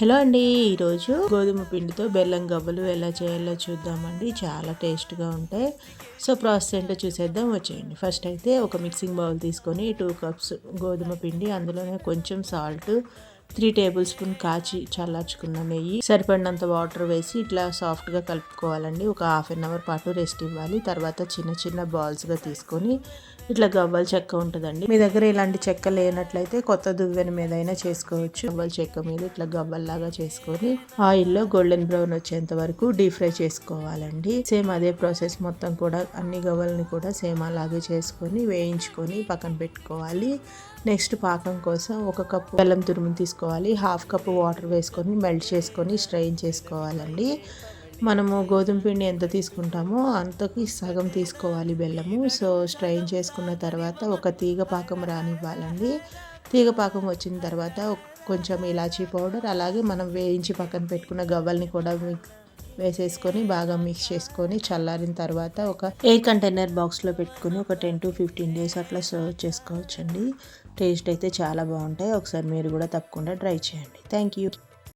Hello అండి ఈరోజు గోధుమ పిండితో బెల్లం గవ్వలు ఎలా చేయాలో చూద్దామండి. చాలా టేస్ట్గా ఉంటాయి. సో ప్రాసెస్ ఏంటో చూసేద్దాం వచ్చేయండి. ఫస్ట్ అయితే ఒక మిక్సింగ్ బౌల్ తీసుకొని టూ కప్స్ గోధుమ పిండి అందులోనే కొంచెం సాల్ట్ త్రీ టేబుల్ స్పూన్ కాచి చల్లార్చుకున్న నెయ్యి సరిపడినంత వాటర్ వేసి ఇట్లా సాఫ్ట్గా కలుపుకోవాలండి. ఒక హాఫ్ అన్ అవర్ పాటు రెస్ట్ ఇవ్వాలి. తర్వాత చిన్న చిన్న బాల్స్గా తీసుకొని ఇట్లా గవ్వల చెక్క ఉంటుందండి. మీ దగ్గర ఇలాంటి చెక్క లేనట్లయితే కొత్త దువ్వెన మీద అయినా చేసుకోవచ్చు. గవ్వల చెక్క మీద ఇట్లా గవ్వల్లాగా చేసుకొని ఆయిల్లో గోల్డెన్ బ్రౌన్ వచ్చేంత వరకు డీప్ ఫ్రై చేసుకోవాలండి. సేమ్ అదే ప్రాసెస్ మొత్తం కూడా అన్ని గవ్వల్ని కూడా సేమ్ అలాగే చేసుకొని వేయించుకొని పక్కన పెట్టుకోవాలి. నెక్స్ట్ పాకం కోసం ఒక కప్పు బెల్లం తురుము తీసుకోవాలి హాఫ్ కప్ వాటర్ వేసుకొని మెల్ట్ చేసుకొని స్ట్రెయిన్ చేసుకోవాలండి. మనము గోధుమ పిండి ఎంత తీసుకుంటామో అంతకి సగం తీసుకోవాలి బెల్లము. సో స్ట్రైన్ చేసుకున్న తర్వాత ఒక తీగ పాకం రానివ్వాలండి. తీగ పాకం వచ్చిన తర్వాత కొంచెం ఇలాచీ పౌడర్ అలాగే మనం వేయించి పక్కన పెట్టుకున్న గవ్వల్ని కూడా వేసేసుకొని బాగా మిక్స్ చేసుకొని చల్లారిన తర్వాత ఒక ఎయిర్ కంటైనర్ బాక్స్లో పెట్టుకొని ఒక టెన్ టు ఫిఫ్టీన్ డేస్ అట్లా సర్వ్ చేసుకోవచ్చండి. టేస్ట్ అయితే చాలా బాగుంటాయి. ఒకసారి మీరు కూడా తప్పకుండా ట్రై చేయండి. Thank you